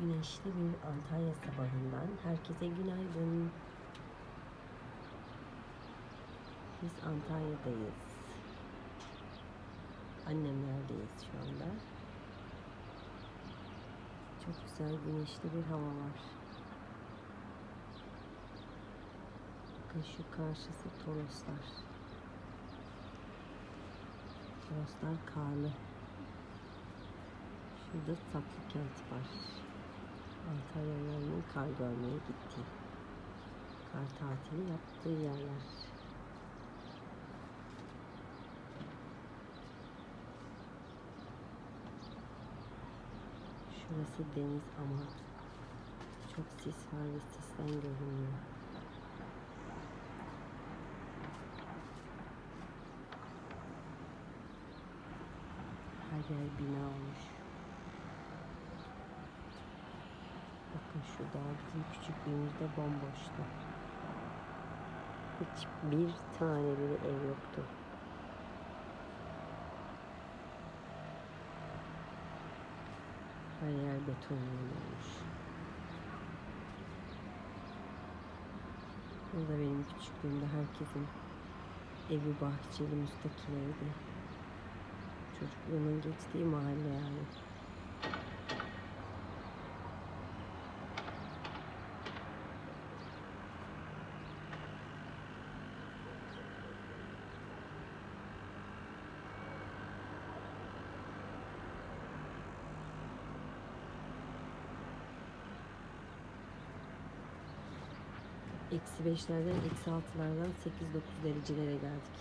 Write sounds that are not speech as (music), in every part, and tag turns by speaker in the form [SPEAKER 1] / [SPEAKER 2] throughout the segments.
[SPEAKER 1] Güneşli bir Antalya sabahından herkese günaydın. Biz Antalya'dayız. Annemlerdeyiz şu anda. Çok güzel güneşli bir hava var. Bakın şu karşısı Toroslar. Toroslar karlı. Şurada tatlı kent var. Antalyalıların kar görmeye gitti. Kar tatili yaptığı yerler. Şurası deniz ama çok sis var ve sisten görünüyor. Her yer bina olmuş. Bakın şu dağ bizim küçüklüğümüzde bomboştu. Hiç bir tane bile ev yoktu. Her yer beton olmuş. Burada benim küçüklüğümde herkesin evi bahçeli müstakil evdi. Çocukluğumun geçtiği mahalle yani. Eksi beşlerden, eksi altılardan sekiz dokuz derecelere geldik.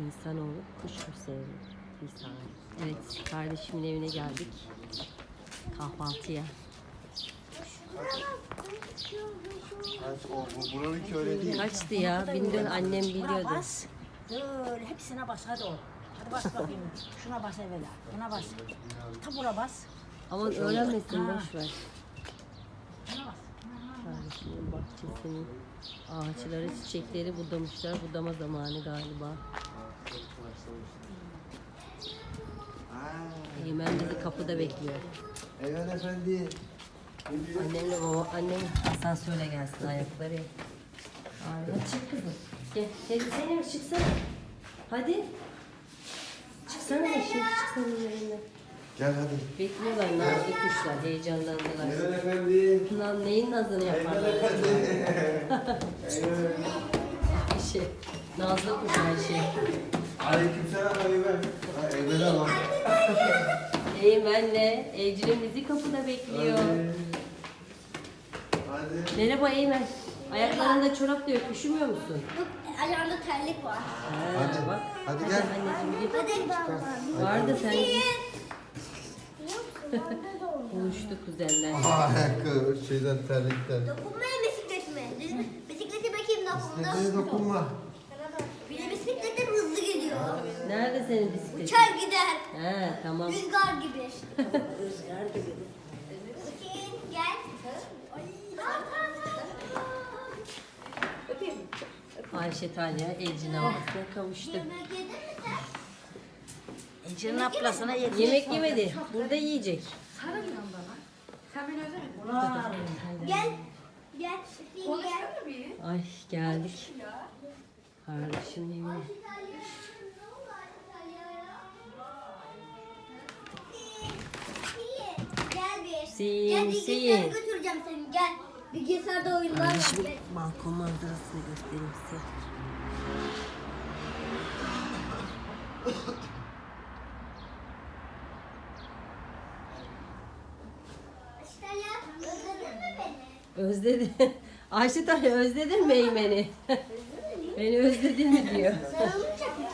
[SPEAKER 1] İnsanoğlu kuş mu sevmiyor? Misal. Evet, kardeşimin evine geldik. Kahvaltıya.
[SPEAKER 2] Evet, o, bu, buranınki öyle değil.
[SPEAKER 1] Kaçtı ya? Bindi annem biliyordu.
[SPEAKER 3] bas. Dur, hepsine bas hadi oğlum. Hadi bas bakayım. Şuna bas evvela. Buna bas. Ta bura bas.
[SPEAKER 1] Aman öğrenmesin boş ver. Bahçesinin ağaçları, çiçekleri budamışlar. Budama zamanı galiba. Eymen bizi kapıda bekliyor.
[SPEAKER 2] evet efendi.
[SPEAKER 1] Annemle baba, annem asansöre gelsin ayakları. Ay, hadi çık kızım. Gel, gel Zeynep çıksana. Hadi. Çıksana da şimdi çıksana yerinden.
[SPEAKER 2] Gel hadi.
[SPEAKER 1] Bekliyorlar nazlı kuşlar, heyecanlandılar.
[SPEAKER 2] Evet efendi.
[SPEAKER 1] Lan neyin nazını yaparlar?
[SPEAKER 2] Evet.
[SPEAKER 1] Bir şey. Nazlı kuş her şey.
[SPEAKER 2] Aleykümselam Eymen. Ha, Eymen'e bak.
[SPEAKER 1] Eymen'le Ecrin bizi kapıda bekliyor.
[SPEAKER 2] Hadi.
[SPEAKER 1] Merhaba Eymen. Ayaklarında çorap diyor, üşümüyor musun?
[SPEAKER 4] Yok, ayağında terlik var.
[SPEAKER 1] Ha,
[SPEAKER 2] Hadi.
[SPEAKER 1] bak.
[SPEAKER 2] Hadi gel.
[SPEAKER 1] Anneciğim git.
[SPEAKER 4] Hadi baba.
[SPEAKER 1] Vardı sen git. Buluştuk kuzenler.
[SPEAKER 2] Ayakkabı şeyden terlikten.
[SPEAKER 4] Dokunmayın bisikletime. Bisikleti bakayım
[SPEAKER 2] Bisikletine
[SPEAKER 4] dokundu.
[SPEAKER 2] dokunma.
[SPEAKER 4] Bir de bisikletim hızlı geliyor.
[SPEAKER 1] Nerede senin bisikletin?
[SPEAKER 4] Uçar gider.
[SPEAKER 1] He tamam.
[SPEAKER 4] Rüzgar gibi.
[SPEAKER 3] Rüzgar gibi.
[SPEAKER 4] Bakayım gel.
[SPEAKER 1] Ayşe Talya Ecrin ablasına kavuştu.
[SPEAKER 4] Sen?
[SPEAKER 3] Ece'nin ablasına yedir.
[SPEAKER 1] Yemek yemedi. Burada yiyecek.
[SPEAKER 3] Ulan.
[SPEAKER 4] Gel. Gel. Gel.
[SPEAKER 1] Ay geldik. Kardeşim evine.
[SPEAKER 4] Gel bir.
[SPEAKER 1] Sin,
[SPEAKER 4] Gel bilgisayara
[SPEAKER 1] sin.
[SPEAKER 4] götüreceğim seni. Gel. Bilgisayarda oyunlar var.
[SPEAKER 1] Şimdi balkon manzarasını göstereyim size.
[SPEAKER 4] İşte ya. Özledin mi beni?
[SPEAKER 1] Özledi. (laughs) Ayşe Talya özledin mi Eymen'i? (laughs) Beni özledin mi diyor.
[SPEAKER 4] Sarılmayacak mı?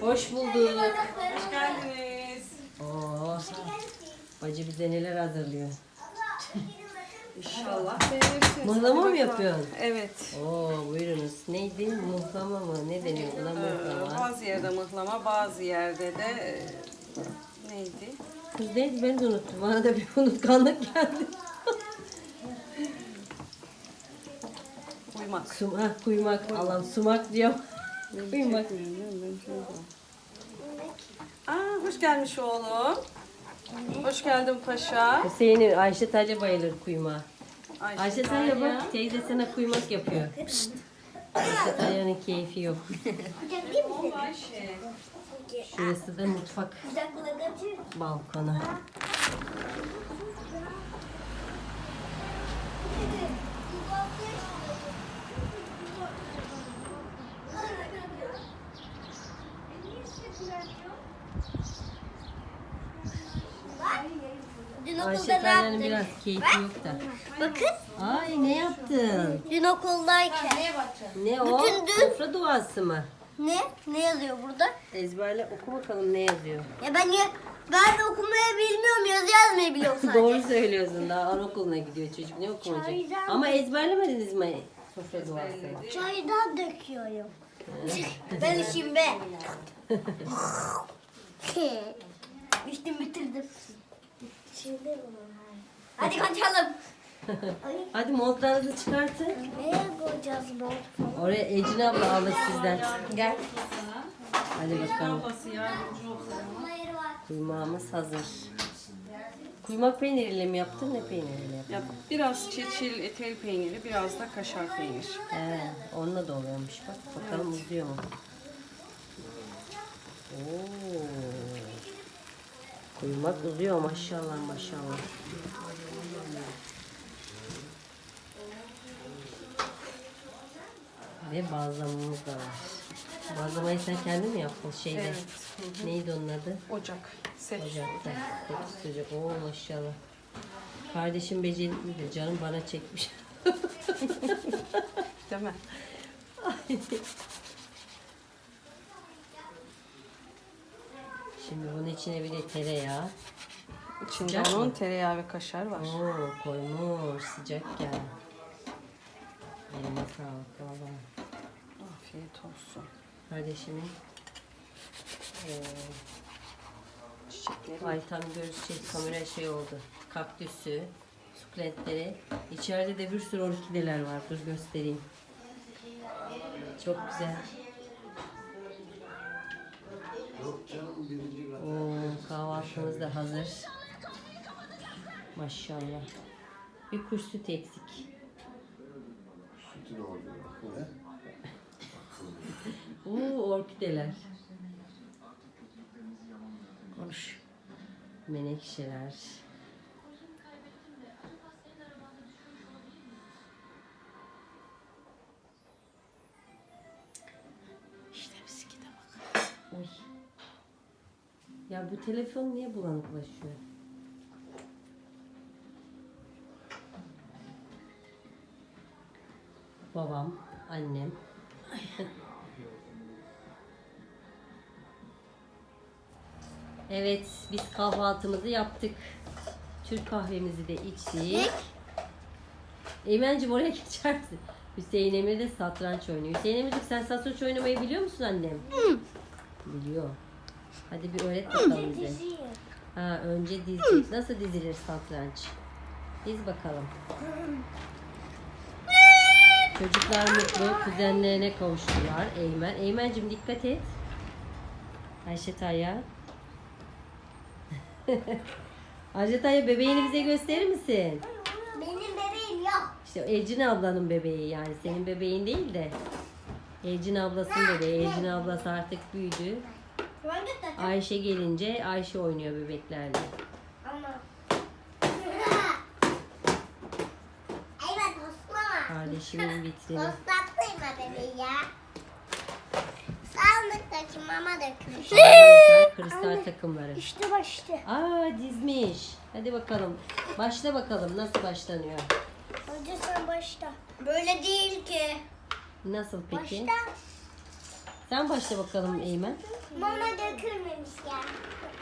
[SPEAKER 1] Hoş bulduk.
[SPEAKER 4] Hoş
[SPEAKER 3] geldiniz.
[SPEAKER 1] Oo, bacı bize neler hazırlıyor. (laughs)
[SPEAKER 3] İnşallah beğenirsiniz.
[SPEAKER 1] Mıhlama mı yapıyorsun?
[SPEAKER 5] Evet.
[SPEAKER 1] Oo buyurunuz. Neydi? Muhlama mı? Ne deniyor buna
[SPEAKER 5] Ee,
[SPEAKER 1] muhlama?
[SPEAKER 5] bazı yerde mıhlama, bazı yerde de e, neydi?
[SPEAKER 1] Kız neydi ben de unuttum. Bana da bir unutkanlık geldi.
[SPEAKER 5] Uymak.
[SPEAKER 1] Sum, ha, kuymak. Allah'ım sumak diyor. kuymak.
[SPEAKER 5] Aa, hoş gelmiş oğlum. Hoş geldin paşa.
[SPEAKER 1] Hüseyin'in Ayşe Talya bayılır kuymağa.
[SPEAKER 5] Ayşe,
[SPEAKER 1] Ayşe Talya bak teyze sana kuymak yapıyor. Ayşe Talya'nın keyfi yok.
[SPEAKER 5] Ayşe.
[SPEAKER 1] Şurası da mutfak balkonu.
[SPEAKER 4] Dün
[SPEAKER 1] Ayşe
[SPEAKER 4] yaptın?
[SPEAKER 1] biraz keyfi yok da.
[SPEAKER 4] Bakın.
[SPEAKER 1] Ay ne yaptın?
[SPEAKER 4] Dün okuldayken.
[SPEAKER 1] Ne o?
[SPEAKER 4] Bütün dün-
[SPEAKER 1] Sofra duası mı?
[SPEAKER 4] Ne? Ne yazıyor burada?
[SPEAKER 1] Ezberle oku bakalım ne yazıyor.
[SPEAKER 4] Ya ben ya ben de okumayı bilmiyorum, yazı yazmayı biliyorum (laughs) sadece.
[SPEAKER 1] Doğru söylüyorsun daha anaokuluna gidiyor çocuk ne okumayacak.
[SPEAKER 4] Çaydan-
[SPEAKER 1] Ama ezberlemediniz mi sofra duasını?
[SPEAKER 4] Çaydan döküyorum. (laughs) ben işim be. (laughs) İçtim bitirdim. Şimdi Hadi kaçalım. (laughs)
[SPEAKER 1] Hadi montlarınızı çıkartın.
[SPEAKER 4] Neye koyacağız bu?
[SPEAKER 1] Oraya Ecin abla alır sizden. Gel. Hadi bakalım. Kuymağımız hazır. Kuymak peyniriyle mi yaptın ne peyniriyle yaptın?
[SPEAKER 5] Ya biraz çeçil etel peyniri, biraz da kaşar peynir.
[SPEAKER 1] He, onunla da oluyormuş bak. Bakalım uzuyor mu? Oo. Kuymak uzuyor maşallah maşallah. Ve bazlamamız da var. Bazlamayı sen kendin mi yaptın şeyde?
[SPEAKER 5] Evet.
[SPEAKER 1] Neydi onun adı?
[SPEAKER 5] Ocak. Seç.
[SPEAKER 1] Ocakta. Çok sıcak. Oo maşallah. Kardeşim beceriklidir canım bana çekmiş. (laughs)
[SPEAKER 5] Değil mi?
[SPEAKER 1] Şimdi bunun içine bir de tereyağı.
[SPEAKER 5] İçinde
[SPEAKER 1] Sıcak
[SPEAKER 5] onun
[SPEAKER 1] mı?
[SPEAKER 5] tereyağı ve kaşar var.
[SPEAKER 1] Oo koymuş sıcak ya. Eline sağlık valla.
[SPEAKER 5] Afiyet olsun.
[SPEAKER 1] Kardeşimin eee
[SPEAKER 5] Çiçekleri.
[SPEAKER 1] ay tam şey, kamera şey oldu. Kaktüsü, sukulentleri. İçeride de bir sürü orkideler var. Dur göstereyim. Çok güzel. Oo, kahvaltımız da hazır. Maşallah. Bir kuş sütü eksik.
[SPEAKER 2] Sütün oldu.
[SPEAKER 1] Oo, orkideler. Hoş. Menekşeler.
[SPEAKER 3] İşte bisküvite bak.
[SPEAKER 1] Oy. Ya bu telefon niye bulanıklaşıyor? Babam, annem. (laughs) evet, biz kahvaltımızı yaptık. Türk kahvemizi de içtik. Eymen'cim oraya (laughs) geçer misin? Hüseyin Emir de satranç oynuyor. Hüseyin Emir'cim sen satranç oynamayı biliyor musun annem? Biliyor. Hadi bir öğret bakalım bize. Ha, önce dizi. Nasıl dizilir satranç? Diz bakalım. Çocuklar mutlu, kuzenlerine kavuştular. Eymen. Eymen'cim dikkat et. Ayşe Taya. (laughs) Ayşe Taya bebeğini bize gösterir misin?
[SPEAKER 4] Benim bebeğim yok.
[SPEAKER 1] İşte Ecin ablanın bebeği yani senin bebeğin değil de. Ecin ablasının bebeği. Ecin ablası artık büyüdü. Ayşe gelince Ayşe oynuyor bebeklerle. (laughs) Kardeşimin (laughs) vitrini.
[SPEAKER 4] Toslattıyma bebeği ya. Sandıktaki mama dökmüş.
[SPEAKER 1] Kristal takımları.
[SPEAKER 4] İşte işte.
[SPEAKER 1] Aa dizmiş. Hadi bakalım. Başla bakalım nasıl başlanıyor.
[SPEAKER 4] Önce sen başla. Böyle değil ki.
[SPEAKER 1] Nasıl peki?
[SPEAKER 4] Başla.
[SPEAKER 1] Sen başla bakalım Eymen.
[SPEAKER 4] Mama dökülmemiş ya.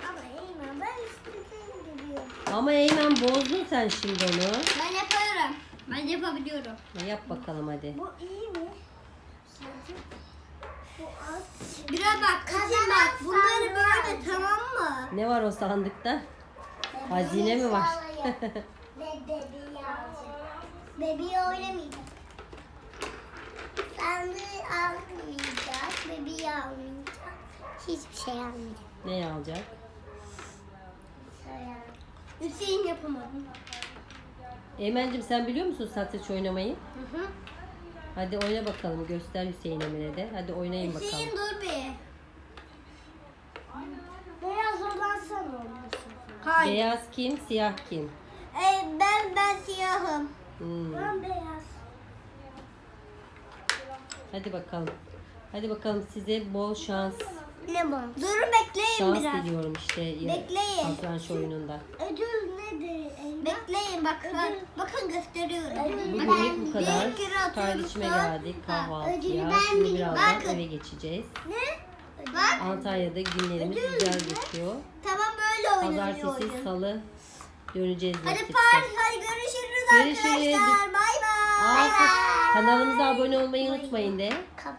[SPEAKER 4] Ama Eymen ben istediğim gibi.
[SPEAKER 1] Ama Eymen bozdun sen şimdi onu.
[SPEAKER 4] Ben yaparım. Ben yapabiliyorum.
[SPEAKER 1] Yap bakalım hadi.
[SPEAKER 4] Bu iyi mi? Sence? Biraz bak kızım bak bunları böyle tamam mı?
[SPEAKER 1] Ne var o sandıkta? Hazine mi var? (laughs)
[SPEAKER 4] Ve bebeği oynamayacak. Sandığı almayacak. Bebeği almayacak. Hiçbir şey almayacak.
[SPEAKER 1] ne alacak?
[SPEAKER 4] Hüseyin yapamadım.
[SPEAKER 1] Eymen'cim sen biliyor musun satranç oynamayı?
[SPEAKER 4] Hı hı.
[SPEAKER 1] Hadi oyna bakalım. Göster Hüseyin Emre'ye de. Hadi oynayın bakalım.
[SPEAKER 4] Hüseyin dur bir. Beyaz olan sen olmuşsun. Hayır.
[SPEAKER 1] Beyaz kim? Siyah kim?
[SPEAKER 4] Ee, ben ben siyahım.
[SPEAKER 1] Hmm.
[SPEAKER 4] Ben beyaz.
[SPEAKER 1] Hadi bakalım. Hadi bakalım size bol şans.
[SPEAKER 4] Ne bu? Dur bekleyin
[SPEAKER 1] Şans
[SPEAKER 4] biraz.
[SPEAKER 1] diliyorum işte ya-
[SPEAKER 4] Bekleyin.
[SPEAKER 1] satranç oyununda.
[SPEAKER 4] Ödül nedir? Bekleyin bak. Bakın gösteriyorum.
[SPEAKER 1] Bugünlük bu kadar.
[SPEAKER 4] Bir kere atıyoruz
[SPEAKER 1] Kardeşime geldik kahvaltıya. Şimdi birazdan
[SPEAKER 4] Bakın.
[SPEAKER 1] eve geçeceğiz.
[SPEAKER 4] Ne? Bak.
[SPEAKER 1] Antalya'da günlerimiz güzel geçiyor.
[SPEAKER 4] Tamam oynanıyor
[SPEAKER 1] Pazartesi,
[SPEAKER 4] oyun.
[SPEAKER 1] salı döneceğiz
[SPEAKER 4] Hadi
[SPEAKER 1] vakitte.
[SPEAKER 4] park, hadi görüşürüz,
[SPEAKER 1] Görüşürüz.
[SPEAKER 4] arkadaşlar. Bay bay.
[SPEAKER 1] Aa, ka- kanalımıza abone olmayı unutmayın de.
[SPEAKER 4] Kan-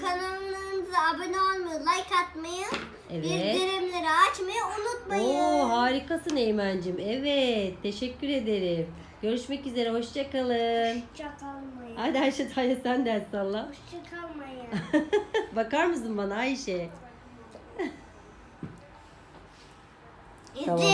[SPEAKER 4] kanalımıza abone olmayı, like atmayı,
[SPEAKER 1] Evet.
[SPEAKER 4] bildirimleri açmayı unutmayın.
[SPEAKER 1] Oo harikasın Eymen'cim. Evet teşekkür ederim. Görüşmek üzere hoşçakalın.
[SPEAKER 4] Hoşçakalmayın.
[SPEAKER 1] Hadi Ayşe Tayla sen ders salla.
[SPEAKER 4] Hoşçakalmayın. (laughs)
[SPEAKER 1] Bakar mısın bana Ayşe?
[SPEAKER 4] It's.